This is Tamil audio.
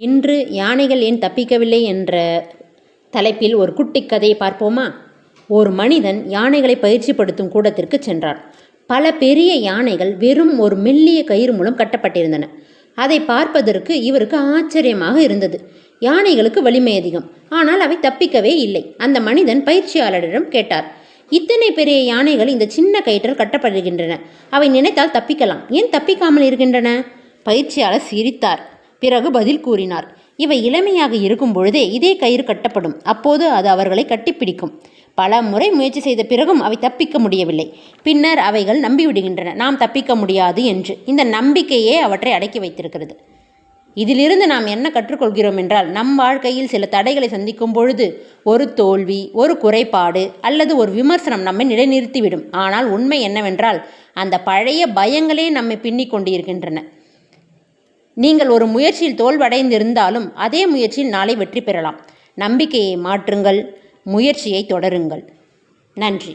இன்று யானைகள் ஏன் தப்பிக்கவில்லை என்ற தலைப்பில் ஒரு குட்டி கதையை பார்ப்போமா? ஒரு மனிதன் யானைகளை பயிற்சிப்படுத்தும் கூடத்திற்கு சென்றார் பல பெரிய யானைகள் வெறும் ஒரு மெல்லிய கயிறு மூலம் கட்டப்பட்டிருந்தன. அதை பார்ப்பதற்கு இவருக்கு ஆச்சரியமாக இருந்தது. யானைகளுக்கு வலிமை அதிகம். ஆனால் அவை தப்பிக்கவே இல்லை. அந்த மனிதன் பயிற்சியாளரிடம் கேட்டார் இத்தனை பெரிய யானைகள் இந்த சின்ன கயிற்றில் கட்டப்படுகின்றன. அவை நினைத்தால் தப்பிக்கலாம். ஏன் தப்பிக்காமல் இருக்கின்றன? பயிற்சியாளர் சிரித்தார். பிறகு பதில் கூறினார். இவை இளமையாக இருக்கும் பொழுதே இதே கயிறு கட்டப்படும். அப்போது அது அவர்களை கட்டிப்பிடிக்கும். பல முறை முயற்சி செய்த பிறகும் அவை தப்பிக்க முடியவில்லை. பின்னர் அவைகள் நம்பிவிடுகின்றன. நாம் தப்பிக்க முடியாது என்று. இந்த நம்பிக்கையே அவற்றை அடக்கி வைத்திருக்கிறது. இதிலிருந்து நாம் என்ன கற்றுக்கொள்கிறோம் என்றால் நம் வாழ்க்கையில் சில தடைகளை சந்திக்கும் பொழுது ஒரு தோல்வி ஒரு குறைபாடு அல்லது ஒரு விமர்சனம் நம்மை நிலைநிறுத்திவிடும். ஆனால் உண்மை என்னவென்றால் அந்த பழைய பயங்களே நம்மை பின்னிக் கொண்டிருக்கின்றன. நீங்கள் ஒரு முயற்சியில் தோல்வடைந்திருந்தாலும் அதே முயற்சியில் நாளை வெற்றி பெறலாம். நம்பிக்கையை மாற்றுங்கள் முயற்சியை தொடருங்கள். நன்றி.